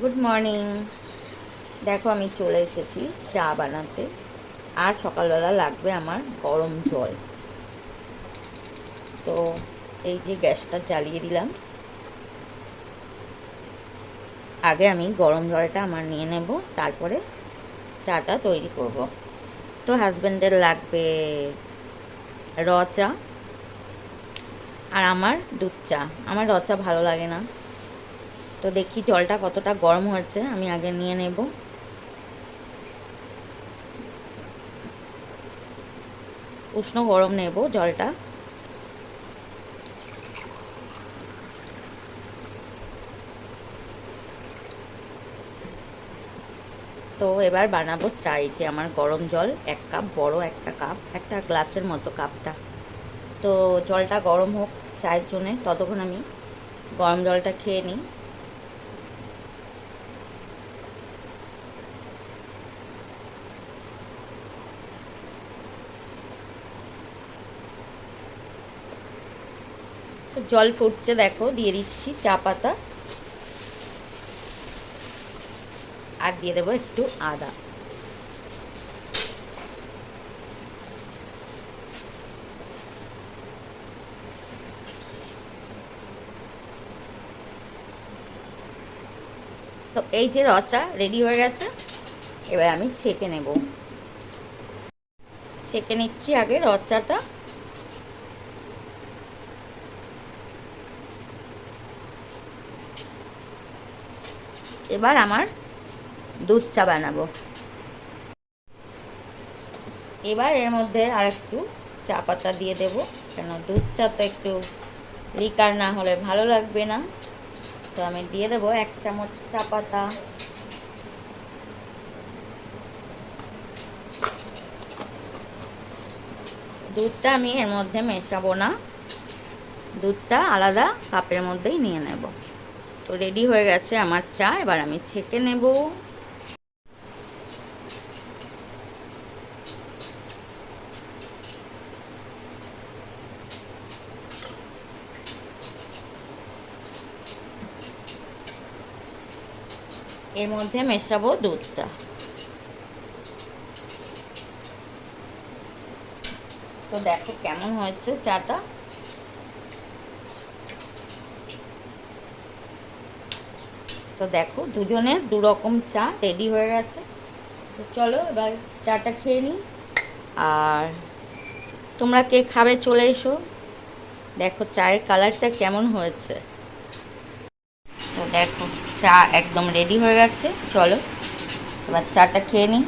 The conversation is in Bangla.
গুড মর্নিং দেখো, আমি চলে এসেছি চা বানাতে। আর সকালবেলা লাগবে আমার গরম জল। তো এই যে গ্যাসটা জ্বালিয়ে দিলাম। আগে আমি গরম জলটা আমার নিয়ে নেব, তারপরে চাটা তৈরি করব। তো হাজব্যান্ডের লাগবে র চা আর আমার দুধ চা। আমার র চা ভালো লাগে না। তো দেখি জলটা কতটা গরম হয়েছে, আমি আগে নিয়ে নেব। উষ্ণ গরম নেব জলটা। তো এবার বানাবো চাই যে আমার গরম জল, এক কাপ, বড় একটা কাপ, একটা গ্লাসের মতো কাপটা। তো জলটা গরম হোক চায়ের জন্যে, ততক্ষণ আমি গরম জলটা খেয়ে নিই। জল ফুটছে দেখো, দিয়ে দিচ্ছি চা পাতা। আর দিয়ে দেবো একটু আদা। তো এই যে রচা রেডি হয়ে গেছে, এবার আমি ছেঁকে নেব। ছেঁকে নিচ্ছি আগে রচাটা। এবার আমার দুধ চা বানাবো। এবার এর মধ্যে আর একটু চা পাতা দিয়ে দেবো, কেন দুধ চা তো একটু লিকার না হলে ভালো লাগবে না। তো আমি দিয়ে দেবো এক চামচ চা পাতা। দুধটা আমি এর মধ্যে মেশাবো না। দুধটা আলাদা কাপের মধ্যেই নিয়ে নেব। তো রেডি হয়ে গেছে আমার চা, এবার আমি ছেঁকে নেব। এর মধ্যে মেশাবো দুধটা। তো দেখো কেমন হয়েছে চাটা। তো দেখো, দুজনের দু রকম চা রেডি হয়ে গেছে। তো চলো, এবার চাটা খেয়ে নিই। আর তোমরা কে খাবে চলে এসো। দেখো, চায়ের কালারটা কেমন হয়েছে। তো দেখো, চা একদম রেডি হয়ে গেছে। চলো, এবার চাটা খেয়ে নিই।